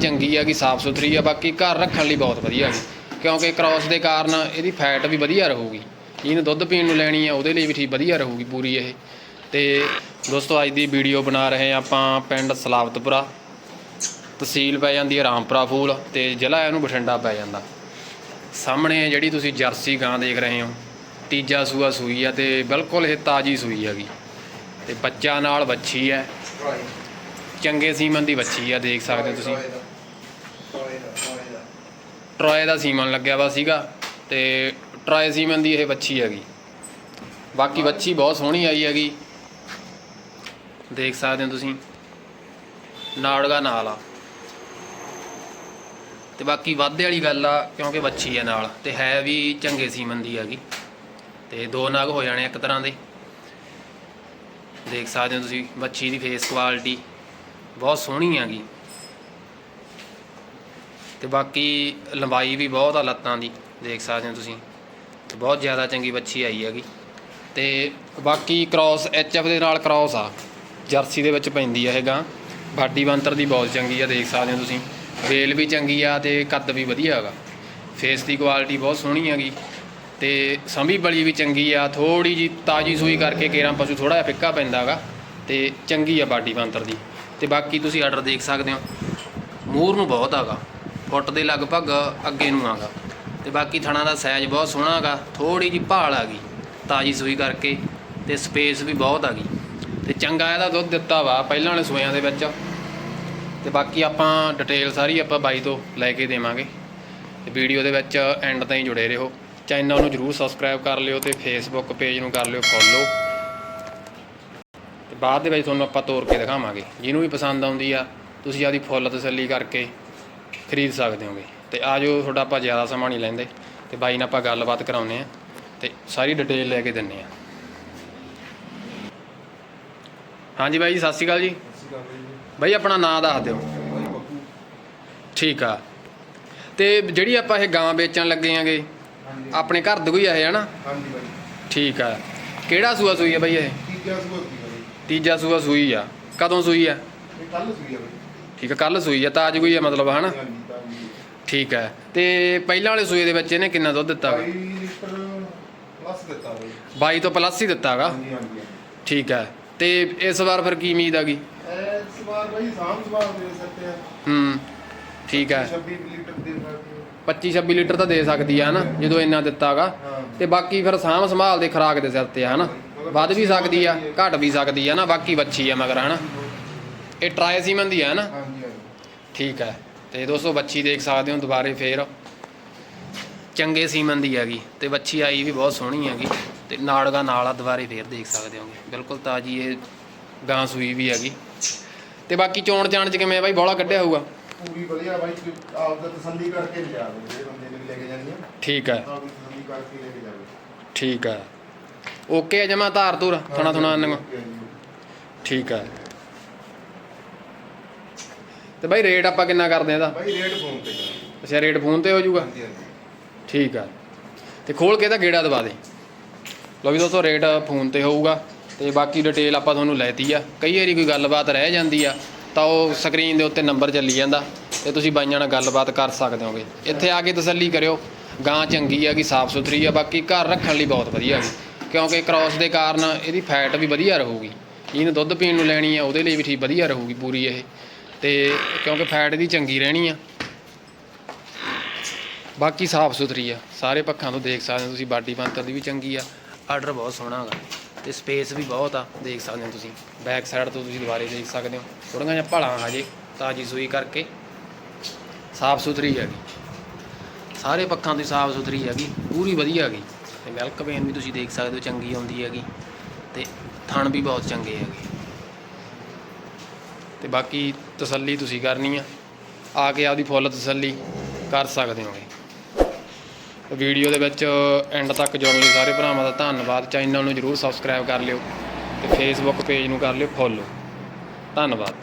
ਚੰਗੀ ਹੈਗੀ ਸਾਫ਼ ਸੁਥਰੀ ਆ ਬਾਕੀ ਘਰ ਰੱਖਣ ਲਈ ਬਹੁਤ ਵਧੀਆ ਹੈਗੀ ਕਿਉਂਕਿ ਕ੍ਰਾਸ ਦੇ ਕਾਰਨ ਇਹਦੀ ਫੈਟ ਵੀ ਵਧੀਆ ਰਹੂਗੀ। ਜਿਹਨੂੰ ਦੁੱਧ ਪੀਣ ਨੂੰ ਲੈਣੀ ਆ ਉਹਦੇ ਲਈ ਵੀ ਠੀਕ ਵਧੀਆ ਰਹੂਗੀ ਪੂਰੀ ਇਹ। ਤੇ ਦੋਸਤੋ ਅੱਜ ਦੀ ਵੀਡੀਓ ਬਣਾ ਰਹੇ ਹਾਂ ਆਪਾਂ ਪਿੰਡ ਸਲਾਵਤਪੁਰਾ। ਤਹਿਸੀਲ ਪੈ ਜਾਂਦੀ ਹੈ ਰਾਮਪੁਰਾ ਫੂਲ ਤੇ ਜ਼ਿਲ੍ਹਾ ਇਹਨੂੰ ਬਠਿੰਡਾ ਪੈ ਜਾਂਦਾ। ਸਾਹਮਣੇ ਜਿਹੜੀ ਤੁਸੀਂ ਜਰਸੀ ਗਾਂ ਦੇਖ ਰਹੇ ਹੋ ਤੀਜਾ ਸੂਆ ਸੂਈ ਆ ਤੇ ਬਿਲਕੁਲ ਇਹ ਤਾਜੀ ਸੂਈ ਹੈਗੀ। ਤੇ ਬੱਚਾ ਨਾਲ ਵੱਛੀ ਹੈ। ਚੰਗੇ ਸੀਮਨ ਦੀ ਵੱਛੀ ਆ ਦੇਖ ਸਕਦੇ ਹੋ ਤੁਸੀਂ। ਟਰੋਏ ਦਾ ਸੀਮਨ ਲੱਗਿਆ ਵਾ ਸੀਗਾ ਤੇ ਟਰਾਏ ਸੀਮਨ ਦੀ ਇਹ ਵੱਛੀ ਹੈਗੀ। ਬਾਕੀ ਵੱਛੀ ਬਹੁਤ ਸੋਹਣੀ ਆਈ ਹੈਗੀ। ਦੇਖ ਸਕਦੇ ਹੋ ਤੁਸੀਂ। ਨਾੜਗਾ ਨਾਲ ਆ। ਤੇ ਬਾਕੀ ਵਾਧੇ ਵਾਲੀ ਗੱਲ ਆ, ਕਿਉਂਕਿ ਵੱਛੀ ਆ ਨਾਲ ਤੇ ਹੈ ਵੀ ਚੰਗੇ ਸੀਮਨ ਦੀ ਹੈਗੀ। ਤੇ ਦੋ ਨਾਗ ਹੋ ਜਾਣੇ ਇੱਕ ਤਰ੍ਹਾਂ ਦੇ। ਦੇਖ ਸਕਦੇ ਹੋ ਤੁਸੀਂ ਵੱਛੀ ਦੀ ਫੇਸ ਕੁਆਲਿਟੀ ਬਹੁਤ ਸੋਹਣੀ ਹੈਗੀ। ਤੇ ਬਾਕੀ ਲੰਬਾਈ ਵੀ ਬਹੁਤ ਆ ਲੱਤਾਂ ਦੀ, ਦੇਖ ਸਕਦੇ ਹੋ ਤੁਸੀਂ। ਤੇ ਬਹੁਤ ਜ਼ਿਆਦਾ ਚੰਗੀ ਵੱਛੀ ਆਈ ਹੈਗੀ। ਤੇ ਬਾਕੀ ਕ੍ਰਾਸ ਐਚਐਫ ਦੇ ਨਾਲ ਕ੍ਰਾਸ ਆ। ਜਰਸੀ ਦੇ ਵਿੱਚ ਪੈਂਦੀ ਆ ਇਹ ਗਾਂ। ਬਾਡੀ ਬੰਤਰ ਦੀ ਬਹੁਤ ਚੰਗੀ ਆ, ਦੇਖ ਸਕਦੇ ਹੋ ਤੁਸੀਂ। ਵੇਲ ਵੀ ਚੰਗੀ ਆ ਤੇ ਕੱਦ ਵੀ ਵਧੀਆ ਹੈਗਾ। ਫੇਸ ਦੀ ਕੁਆਲਿਟੀ ਬਹੁਤ ਸੋਹਣੀ ਹੈਗੀ। ਤੇ ਸੰਭੀ ਬਲੀ ਵੀ ਚੰਗੀ ਆ। ਥੋੜੀ ਜੀ ਤਾਜੀ ਸੂਈ ਕਰਕੇ ਕੇਰਾਂ ਪਸ਼ੂ ਥੋੜਾ ਜਿਹਾ ਫਿੱਕਾ ਪੈਂਦਾ ਹੈਗਾ। ਤੇ ਚੰਗੀ ਆ ਬਾਡੀ ਬੰਤਰ ਦੀ। ਤੇ ਬਾਕੀ ਤੁਸੀਂ ਆਰਡਰ ਦੇਖ ਸਕਦੇ ਹੋ। ਮੂਰ ਨੂੰ ਬਹੁਤ ਹੈਗਾ। ਫੁੱਟ ਦੇ ਲਗਭਗ ਅੱਗੇ ਨੂੰ ਆਗਾ। ਤੇ ਬਾਕੀ ਥਣਾ ਦਾ ਸਾਈਜ਼ ਬਹੁਤ ਸੋਹਣਾ ਹੈਗਾ ਥੋੜੀ ਜੀ ਭਾਲ ਆ ਗਈ, ਤਾਜੀ ਸੂਈ ਕਰਕੇ, ਤੇ ਸਪੇਸ ਵੀ ਬਹੁਤ ਆ ਗਈ। ਤੇ ਚੰਗਾ ਇਹਦਾ ਦੁੱਧ ਦਿੱਤਾ ਵਾ ਪਹਿਲਾਂ ਵਾਲੇ ਸੂਇਆਂ ਦੇ ਵਿੱਚ। ਤੇ ਬਾਕੀ ਆਪਾਂ ਡਿਟੇਲ ਸਾਰੀ ਆਪਾਂ ਬਾਈ ਤੋਂ ਲੈ ਕੇ ਦੇਵਾਂਗੇ। ਤੇ ਵੀਡੀਓ ਦੇ ਵਿੱਚ ਐਂਡ ਤਾਈਂ ਜੁੜੇ ਰਹੋ। ਚੈਨਲ ਨੂੰ ਜਰੂਰ ਸਬਸਕ੍ਰਾਈਬ ਕਰ ਲਿਓ ਤੇ ਫੇਸਬੁੱਕ ਪੇਜ ਨੂੰ ਕਰ ਲਿਓ ਫੋਲੋ ਤੇ ਬਾਅਦ ਦੇ ਵਿੱਚ ਤੁਹਾਨੂੰ ਆਪਾਂ ਤੋਰ ਕੇ ਦਿਖਾਵਾਂਗੇ। ਜਿਹਨੂੰ ਵੀ ਪਸੰਦ ਆਉਂਦੀ ਆ, ਤੁਸੀਂ ਆਦੀ ਫੁੱਲ ਤਸੱਲੀ ਕਰਕੇ ਖਰੀਦ ਸਕਦੇ ਹੋਗੇ। ਤੇ ਆਜੋ ਤੁਹਾਡਾ ਆਪਾਂ ਜ਼ਿਆਦਾ ਸਮਾਂ ਨਹੀਂ ਲੈਂਦੇ। ਤੇ ਬਾਈ ਨਾਲ ਆਪਾਂ ਗੱਲਬਾਤ ਕਰਾਉਂਦੇ ਆ ਤੇ ਸਾਰੀ ਡਿਟੇਲ ਲੈ ਕੇ ਦਿੰਨੇ ਆ ਹਾਂਜੀ ਬਾਈ ਜੀ ਸਤਿ ਸ਼੍ਰੀ ਅਕਾਲ ਜੀ। ਬਾਈ ਆਪਣਾ ਨਾਮ ਦੱਸ ਦਿਓ। ਠੀਕ ਆ। ਤੇ ਜਿਹੜੀ ਆਪਾਂ ਇਹ ਗਾਂ ਵੇਚਣ ਲੱਗੇ ਆਂਗੇ ਆਪਣੇ ਘਰ ਦੇ ਕੋਈ ਆ ਇਹ ਹਨਾ? ਹਾਂਜੀ ਬਾਈ। ਠੀਕ ਆ। ਕਿਹੜਾ ਸੂਆ ਸੂਈ ਆ ਬਾਈ ਇਹ? ਤੀਜਾ ਸੂਆ ਸੀ ਬਾਈ। ਤੀਜਾ ਸੂਆ ਸੂਈ ਆ। ਕਦੋਂ ਸੂਈ ਆ? ਕੱਲ ਸੂਈ ਆ ਬਾਈ। ਠੀਕ ਆ ਕੱਲ ਸੂਈ ਆ ਤਾਜ ਕੋਈ ਆ ਮਤਲਬ ਹਨਾ? ਠੀਕ ਹੈ ਤੇ ਪਹਿਲਾਂ ਵਾਲੇ ਸੂਏ ਦੇ ਵਿੱਚ ਇਹਨੇ ਕਿੰਨਾ ਦੁੱਧ ਦਿੱਤਾ ਵਾ? 22 ਲੀਟਰ ਪਲੱਸ ਦਿੱਤਾ ਬਾਈ। 22 ਤੋਂ ਪਲੱਸ ਹੀ ਦਿੱਤਾਗਾ ਹਾਂਜੀ ਹਾਂਜੀ ਠੀਕ ਹੈ ਤੇ ਇਸ ਵਾਰ ਫਿਰ ਕੀ ਉਮੀਦ ਆਗੀ ਇਸ ਵਾਰ ਬਾਈ ਸਾਮ ਸਵਾਰ ਦੇ ਸਕਦੇ ਆ। ਹੂੰ ਠੀਕ ਹੈ 26 ਲੀਟਰ ਦੇ ਸਕਦੇ 25 26 ਲੀਟਰ ਤਾਂ ਦੇ ਸਕਦੀ ਆ ਹਨਾ? ਜਦੋਂ ਇੰਨਾ ਦਿੱਤਾਗਾ ਹਾਂ। ਤੇ ਬਾਕੀ ਫਿਰ ਸਾਂਭ ਸੰਭਾਲ ਦੇ ਖਰਾਕ ਦੇ ਸਿਰ ਤੇ ਆ ਹਨਾ? ਵੱਧ ਵੀ ਸਕਦੀ ਆ ਘਟ ਵੀ ਸਕਦੀ ਆ ਨਾ ਬਾਕੀ ਵੱਛੀ ਆ ਮਗਰ ਹਨਾ? ਇਹ ਟਰਾਈ ਸੀਮਨ ਦੀ ਆ ਨਾ? ਹਾਂਜੀ ਠੀਕ ਹੈ ਤੇ ਦੋਸਤੋ ਵੱਛੀ ਦੇਖ ਸਕਦੇ ਹੋ ਦੁਬਾਰੇ ਫੇਰ। ਚੰਗੇ ਸੀਮਨ ਦੀ ਹੈਗੀ। ਤੇ ਵੱਛੀ ਆਈ ਵੀ ਬਹੁਤ ਸੋਹਣੀ ਹੈਗੀ। ਤੇ ਨਾੜਗਾ ਨਾਲ ਆ ਦੁਬਾਰੇ ਫੇਰ ਦੇਖ ਸਕਦੇ ਹੋਗੇ। ਬਿਲਕੁਲ ਤਾਜੀ ਇਹ ਗਾਂ ਸੂਈ ਵੀ ਹੈਗੀ। ਤੇ ਬਾਕੀ ਚੋਣ ਜਾਣ ਚ ਕਿਵੇਂ ਬਾਈ? ਬੋਲਾ ਕੱਢਿਆ ਹੋਊਗਾ? ਪੂਰੀ ਵਧੀਆ ਬਾਈ ਆਪ ਦਾ ਤਸੱਲੀ ਕਰਕੇ ਲਿਆ ਦੇ ਬੰਦੇ ਨੇ ਵੀ ਲੈ ਕੇ ਜਾਣੀ ਠੀਕ ਹੈ ਆਪ ਦੀ ਤਸੱਲੀ ਕਰਕੇ ਲੈ ਕੇ ਜਾਵੇ। ਠੀਕ ਹੈ ਓਕੇ ਜਮਾ ਧਾਰ ਧੁਰ ਥਣਾ ਥਣਾ ਠੀਕ ਹੈ ਤੇ ਬਾਈ ਰੇਟ ਆਪਾਂ ਕਿੰਨਾ ਕਰਦੇ ਆ ਇਹਦਾ? ਬਾਈ ਰੇਟ ਫੋਨ ਤੇ। ਅੱਛਾ ਰੇਟ ਫੋਨ ਤੇ ਹੋ ਜਾਊਗਾ ਹਾਂਜੀ ਹਾਂਜੀ। ਠੀਕ ਆ। ਤੇ ਖੋਲ ਕੇ ਤਾਂ ਗੇੜਾ ਦਵਾ ਦੇ। ਲਓ ਵੀ ਦੋਸਤੋ ਰੇਟ ਫੋਨ ਤੇ ਹੋਊਗਾ। ਤੇ ਬਾਕੀ ਡਿਟੇਲ ਆਪਾਂ ਤੁਹਾਨੂੰ ਲੈਤੀ ਆ। ਕਈ ਵਾਰੀ ਕੋਈ ਗੱਲਬਾਤ ਰਹਿ ਜਾਂਦੀ ਆ ਤਾਂ ਉਹ ਸਕਰੀਨ ਦੇ ਉੱਤੇ ਨੰਬਰ ਚੱਲੀ ਜਾਂਦਾ। ਤੇ ਤੁਸੀਂ ਬਾਈਆਂ ਨਾਲ ਗੱਲਬਾਤ ਕਰ ਸਕਦੇ ਹੋਗੇ। ਇੱਥੇ ਆ ਕੇ ਤਸੱਲੀ ਕਰਿਓ। ਗਾਂ ਚੰਗੀ ਆ ਕਿ ਸਾਫ਼ ਸੁਥਰੀ ਆ। ਬਾਕੀ ਘਰ ਰੱਖਣ ਲਈ ਬਹੁਤ ਵਧੀਆ ਹੈਗੀ। ਕਿਉਂਕਿ ਕ੍ਰਾਸ ਦੇ ਕਾਰਨ ਇਹਦੀ ਫੈਟ ਵੀ ਵਧੀਆ ਰਹੂਗੀ। ਜਿਹਨੂੰ ਦੁੱਧ ਪੀਣ ਨੂੰ ਲੈਣੀ ਆ ਉਹਦੇ ਲਈ ਵੀ ਠੀਕ ਵਧੀਆ ਰਹੂਗੀ ਪੂਰੀ ਇਹ। ਤੇ ਕਿਉਂਕਿ ਫੈਟ ਦੀ ਚੰਗੀ ਰਹਿਣੀ ਆ। ਬਾਕੀ ਸਾਫ਼ ਸੁਥਰੀ ਆ। ਸਾਰੇ ਪੱਖਾਂ ਤੋਂ ਦੇਖ ਸਕਦੇ ਹੋ ਤੁਸੀਂ, ਬਾਡੀ ਬੰਤਰ ਦੀ ਵੀ ਚੰਗੀ ਆ। ਆਰਡਰ ਬਹੁਤ ਸੋਹਣਾ ਹੈਗਾ ਤੇ ਸਪੇਸ ਵੀ ਬਹੁਤ ਆ, ਦੇਖ ਸਕਦੇ ਹੋ ਤੁਸੀਂ। ਬੈਕ ਸਾਈਡ ਤੋਂ ਤੁਸੀਂ ਦੁਬਾਰੇ ਦੇਖ ਸਕਦੇ ਹੋ। ਥੋੜੀਆਂ ਜਿਹਾ ਭਲਾ ਹਜੇ, ਤਾਜੀ ਸੂਈ ਕਰਕੇ। ਸਾਫ਼ ਸੁਥਰੀ ਹੈਗੀ। ਸਾਰੇ ਪੱਖਾਂ ਤੋਂ ਸਾਫ਼ ਸੁਥਰੀ ਹੈਗੀ, ਪੂਰੀ ਵਧੀਆ ਹੈਗੀ। ਤੇ ਮਿਲਕ ਵੇਨ ਵੀ ਤੁਸੀਂ ਦੇਖ ਸਕਦੇ ਹੋ, ਚੰਗੀ ਆਉਂਦੀ ਹੈਗੀ। ਤੇ ਥਣ ਵੀ ਬਹੁਤ ਚੰਗੇ ਹੈਗੇ। ਤੇ ਬਾਕੀ ਤਸੱਲੀ ਤੁਸੀਂ ਕਰਨੀ ਆ। ਆ ਕੇ ਆਪਦੀ ਫੁੱਲ ਤਸੱਲੀ ਕਰ ਸਕਦੇ ਹੋਗੇ। ਵੀਡੀਓ ਦੇ ਵਿੱਚ ਐਂਡ ਤੱਕ ਜੁੜਨ ਲਈ ਸਾਰੇ ਭਰਾਵਾਂ ਦਾ ਧੰਨਵਾਦ। ਚੈਨਲ ਨੂੰ ਜਰੂਰ ਸਬਸਕ੍ਰਾਈਬ ਕਰ ਲਿਓ ਤੇ ਫੇਸਬੁੱਕ ਪੇਜ ਨੂੰ ਕਰ ਲਿਓ ਫੋਲੋ ਧੰਨਵਾਦ।